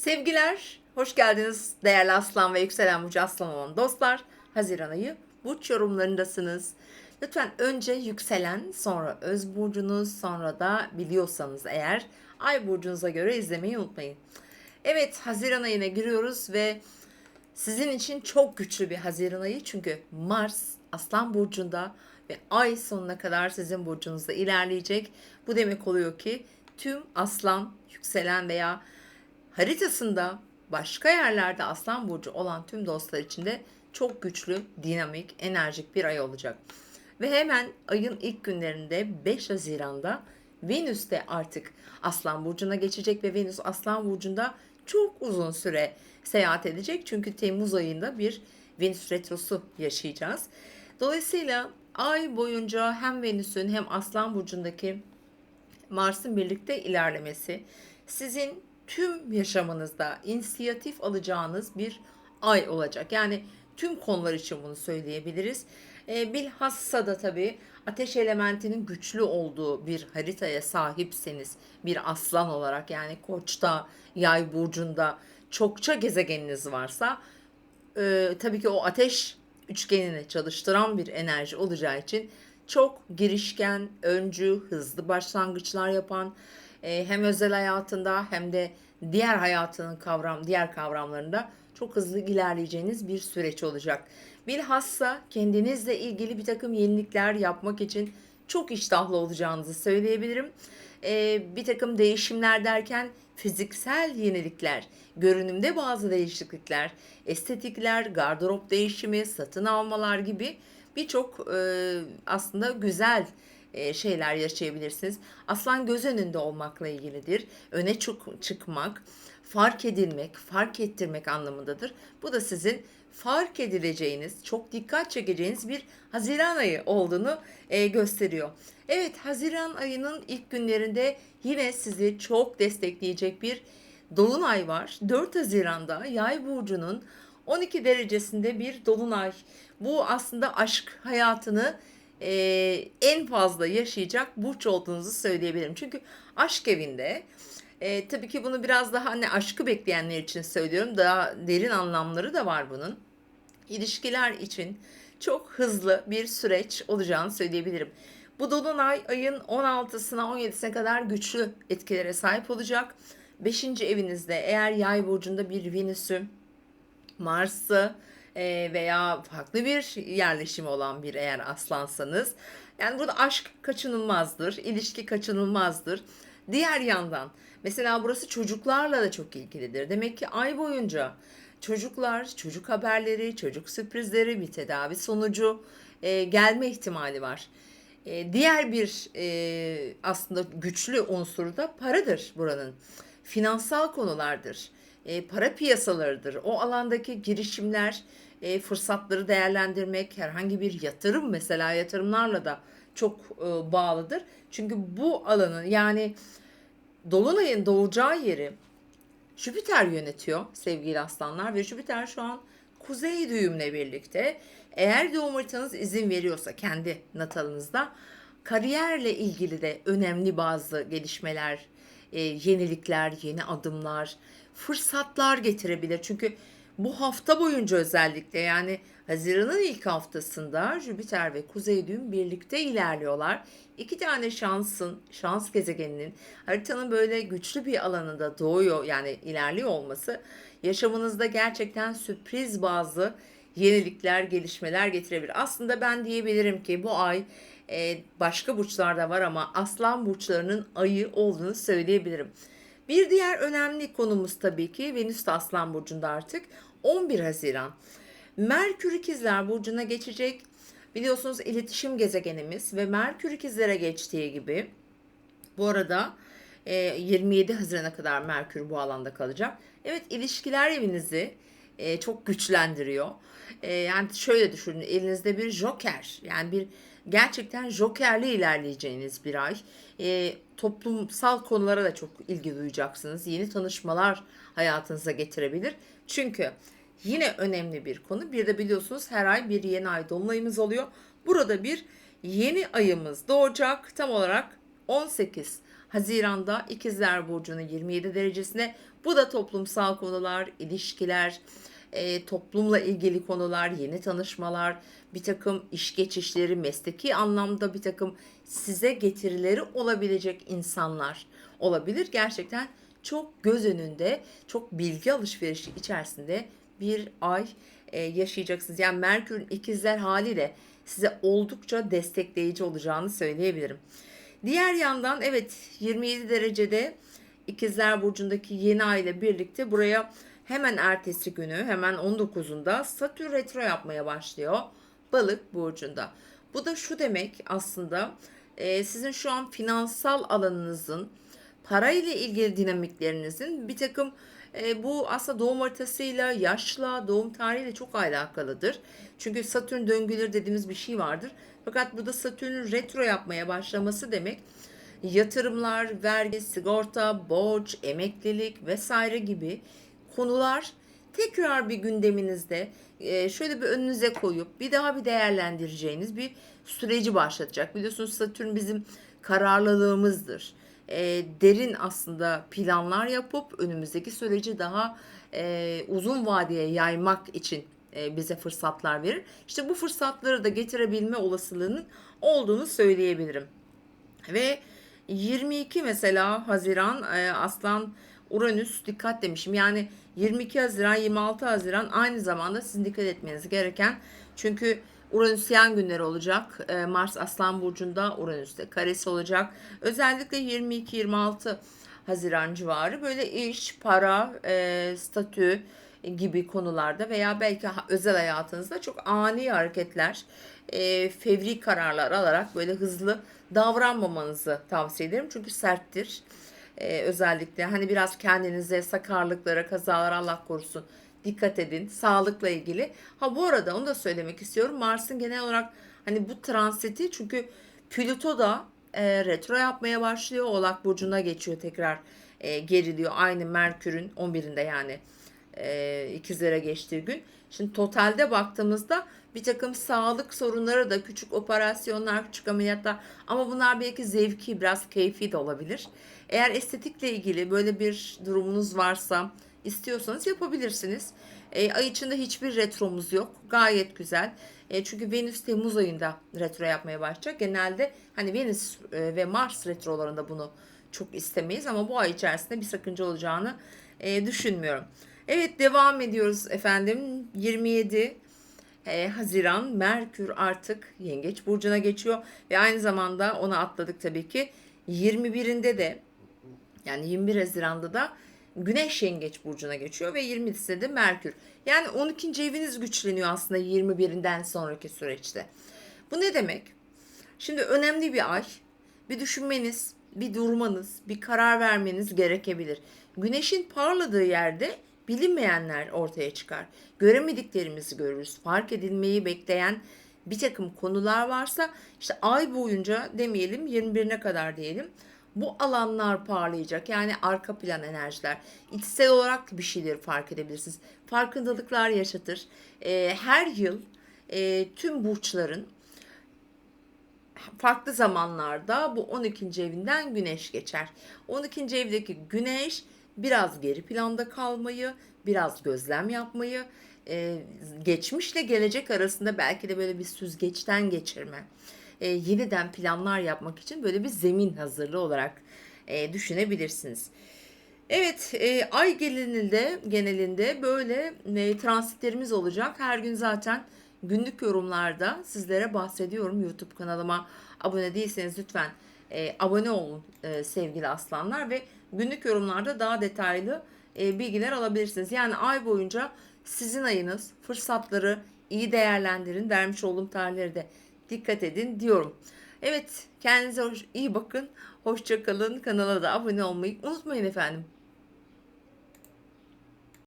Sevgiler, hoş geldiniz değerli Aslan ve Yükselen Burcu Aslan olan dostlar. Haziran ayı burç yorumlarındasınız. Lütfen önce yükselen, sonra öz burcunuz, sonra da biliyorsanız eğer ay burcunuza göre izlemeyi unutmayın. Evet, Haziran ayına giriyoruz ve sizin için çok güçlü bir Haziran ayı çünkü Mars Aslan burcunda ve ay sonuna kadar sizin burcunuzda ilerleyecek. Bu demek oluyor ki tüm Aslan, yükselen veya haritasında başka yerlerde Aslan burcu olan tüm dostlar için de çok güçlü, dinamik, enerjik bir ay olacak. Ve hemen ayın ilk günlerinde 5 Haziran'da Venüs de artık Aslan burcuna geçecek ve Venüs Aslan burcunda çok uzun süre seyahat edecek. Çünkü Temmuz ayında bir Venüs retrosu yaşayacağız. Dolayısıyla ay boyunca hem Venüs'ün hem Aslan burcundaki Mars'ın birlikte ilerlemesi sizin tüm yaşamınızda inisiyatif alacağınız bir ay olacak. Yani tüm konular için bunu söyleyebiliriz. E, bilhassa da tabii ateş elementinin güçlü olduğu bir haritaya sahipseniz bir aslan olarak yani koçta, yay burcunda çokça gezegeniniz varsa e, tabii ki o ateş üçgenini çalıştıran bir enerji olacağı için çok girişken, öncü, hızlı başlangıçlar yapan e, hem özel hayatında hem de diğer hayatının kavram, diğer kavramlarında çok hızlı ilerleyeceğiniz bir süreç olacak. Bilhassa kendinizle ilgili bir takım yenilikler yapmak için çok iştahlı olacağınızı söyleyebilirim. E, bir takım değişimler derken fiziksel yenilikler, görünümde bazı değişiklikler, estetikler, gardırop değişimi, satın almalar gibi birçok e, aslında güzel şeyler yaşayabilirsiniz. Aslan göz önünde olmakla ilgilidir. Öne çık- çıkmak, fark edilmek, fark ettirmek anlamındadır. Bu da sizin fark edileceğiniz, çok dikkat çekeceğiniz bir Haziran ayı olduğunu e, gösteriyor. Evet, Haziran ayının ilk günlerinde yine sizi çok destekleyecek bir dolunay var. 4 Haziran'da Yay burcunun 12 derecesinde bir dolunay. Bu aslında aşk hayatını e, en fazla yaşayacak burç olduğunuzu söyleyebilirim. Çünkü aşk evinde e, tabii ki bunu biraz daha hani aşkı bekleyenler için söylüyorum. Daha derin anlamları da var bunun. İlişkiler için çok hızlı bir süreç olacağını söyleyebilirim. Bu dolunay ayın 16'sına 17'sine kadar güçlü etkilere sahip olacak. 5. evinizde eğer yay burcunda bir Venüs'ü, Mars'ı e, veya farklı bir yerleşimi olan bir eğer aslansanız yani burada aşk kaçınılmazdır, ilişki kaçınılmazdır. Diğer yandan mesela burası çocuklarla da çok ilgilidir. Demek ki ay boyunca çocuklar, çocuk haberleri, çocuk sürprizleri bir tedavi sonucu e, gelme ihtimali var. E, diğer bir e, aslında güçlü unsur da paradır buranın. Finansal konulardır. E, para piyasalarıdır. O alandaki girişimler, e, fırsatları değerlendirmek, herhangi bir yatırım mesela yatırımlarla da çok e, bağlıdır. Çünkü bu alanın yani Dolunay'ın doğacağı yeri Jüpiter yönetiyor sevgili aslanlar ve Jüpiter şu an kuzey düğümle birlikte eğer doğum haritanız izin veriyorsa kendi natalınızda kariyerle ilgili de önemli bazı gelişmeler, e, yenilikler, yeni adımlar, fırsatlar getirebilir. Çünkü bu hafta boyunca özellikle yani Haziran'ın ilk haftasında Jüpiter ve Kuzey düğüm birlikte ilerliyorlar. İki tane şansın, şans gezegeninin haritanın böyle güçlü bir alanında doğuyor yani ilerliyor olması yaşamınızda gerçekten sürpriz bazı yenilikler, gelişmeler getirebilir. Aslında ben diyebilirim ki bu ay e, başka burçlarda var ama aslan burçlarının ayı olduğunu söyleyebilirim. Bir diğer önemli konumuz tabii ki Venüs de Aslan Burcu'nda artık 11 Haziran. Merkür İkizler Burcu'na geçecek. Biliyorsunuz iletişim gezegenimiz ve Merkür İkizlere geçtiği gibi bu arada e, 27 Haziran'a kadar Merkür bu alanda kalacak. Evet ilişkiler evinizi e, çok güçlendiriyor. E, yani şöyle düşünün elinizde bir joker yani bir gerçekten jokerli ilerleyeceğiniz bir ay. E, toplumsal konulara da çok ilgi duyacaksınız. Yeni tanışmalar hayatınıza getirebilir. Çünkü yine önemli bir konu. Bir de biliyorsunuz her ay bir yeni ay dolunayımız oluyor. Burada bir yeni ayımız doğacak. Tam olarak 18 Haziran'da İkizler Burcu'nun 27 derecesine bu da toplumsal konular, ilişkiler, e, toplumla ilgili konular, yeni tanışmalar, bir takım iş geçişleri, mesleki anlamda bir takım size getirileri olabilecek insanlar olabilir. Gerçekten çok göz önünde, çok bilgi alışverişi içerisinde bir ay e, yaşayacaksınız. Yani Merkür'ün ikizler haliyle size oldukça destekleyici olacağını söyleyebilirim. Diğer yandan evet 27 derecede İkizler Burcu'ndaki yeni ay ile birlikte buraya hemen ertesi günü hemen 19'unda Satürn retro yapmaya başlıyor. Balık burcunda. Bu da şu demek aslında e, sizin şu an finansal alanınızın parayla ilgili dinamiklerinizin bir takım e, bu aslında doğum haritasıyla, yaşla, doğum tarihiyle çok alakalıdır. Çünkü Satürn döngüleri dediğimiz bir şey vardır. Fakat burada Satürn'ün retro yapmaya başlaması demek yatırımlar, vergi, sigorta, borç, emeklilik vesaire gibi konular tekrar bir gündeminizde e, şöyle bir önünüze koyup bir daha bir değerlendireceğiniz bir süreci başlatacak. Biliyorsunuz Satürn bizim kararlılığımızdır. E, derin aslında planlar yapıp önümüzdeki süreci daha e, uzun vadeye yaymak için bize fırsatlar verir. İşte bu fırsatları da getirebilme olasılığının olduğunu söyleyebilirim. Ve 22 mesela Haziran Aslan Uranüs dikkat demişim. Yani 22 Haziran 26 Haziran aynı zamanda sizin dikkat etmeniz gereken çünkü Uranüsyen günleri olacak. Ee, Mars Aslan Burcu'nda Uranüs'te karesi olacak. Özellikle 22-26 Haziran civarı böyle iş, para, e, statü gibi konularda veya belki özel hayatınızda çok ani hareketler, e, fevri kararlar alarak böyle hızlı davranmamanızı tavsiye ederim. Çünkü serttir ee, özellikle hani biraz kendinize sakarlıklara, kazalara Allah korusun dikkat edin. Sağlıkla ilgili. Ha bu arada onu da söylemek istiyorum. Mars'ın genel olarak hani bu transiti çünkü Plüto da e, retro yapmaya başlıyor. Oğlak burcuna geçiyor tekrar e, geriliyor. Aynı Merkür'ün 11'inde yani e, ikizlere geçtiği gün. Şimdi totalde baktığımızda bir takım sağlık sorunları da küçük operasyonlar, küçük ameliyatlar ama bunlar belki zevki, biraz keyfi de olabilir. Eğer estetikle ilgili böyle bir durumunuz varsa istiyorsanız yapabilirsiniz. E, ay içinde hiçbir retromuz yok. Gayet güzel. E, çünkü Venüs Temmuz ayında retro yapmaya başlayacak. Genelde hani Venüs e, ve Mars retrolarında bunu çok istemeyiz ama bu ay içerisinde bir sakınca olacağını e, düşünmüyorum. Evet devam ediyoruz efendim. 27 e, Haziran Merkür artık Yengeç burcuna geçiyor ve aynı zamanda ona atladık tabii ki. 21'inde de yani 21 Haziran'da da Güneş Yengeç burcuna geçiyor ve 20'sinde de Merkür. Yani 12. eviniz güçleniyor aslında 21'inden sonraki süreçte. Bu ne demek? Şimdi önemli bir ay. Bir düşünmeniz, bir durmanız, bir karar vermeniz gerekebilir. Güneşin parladığı yerde bilinmeyenler ortaya çıkar. Göremediklerimizi görürüz. Fark edilmeyi bekleyen bir takım konular varsa işte ay boyunca demeyelim 21'ine kadar diyelim bu alanlar parlayacak. Yani arka plan enerjiler. İçsel olarak bir şeyleri fark edebilirsiniz. Farkındalıklar yaşatır. E, her yıl e, tüm burçların farklı zamanlarda bu 12. evinden güneş geçer. 12. evdeki güneş biraz geri planda kalmayı, biraz gözlem yapmayı, e, geçmişle gelecek arasında belki de böyle bir süzgeçten geçirme, e, yeniden planlar yapmak için böyle bir zemin hazırlığı olarak e, düşünebilirsiniz. Evet, e, ay genelinde genelinde böyle e, transitlerimiz olacak. Her gün zaten günlük yorumlarda sizlere bahsediyorum. YouTube kanalıma abone değilseniz lütfen e, abone olun e, sevgili aslanlar ve günlük yorumlarda daha detaylı e, bilgiler alabilirsiniz. Yani ay boyunca sizin ayınız fırsatları iyi değerlendirin. Vermiş olduğum tarihleri de dikkat edin diyorum. Evet kendinize hoş, iyi bakın. Hoşçakalın. Kanala da abone olmayı unutmayın efendim.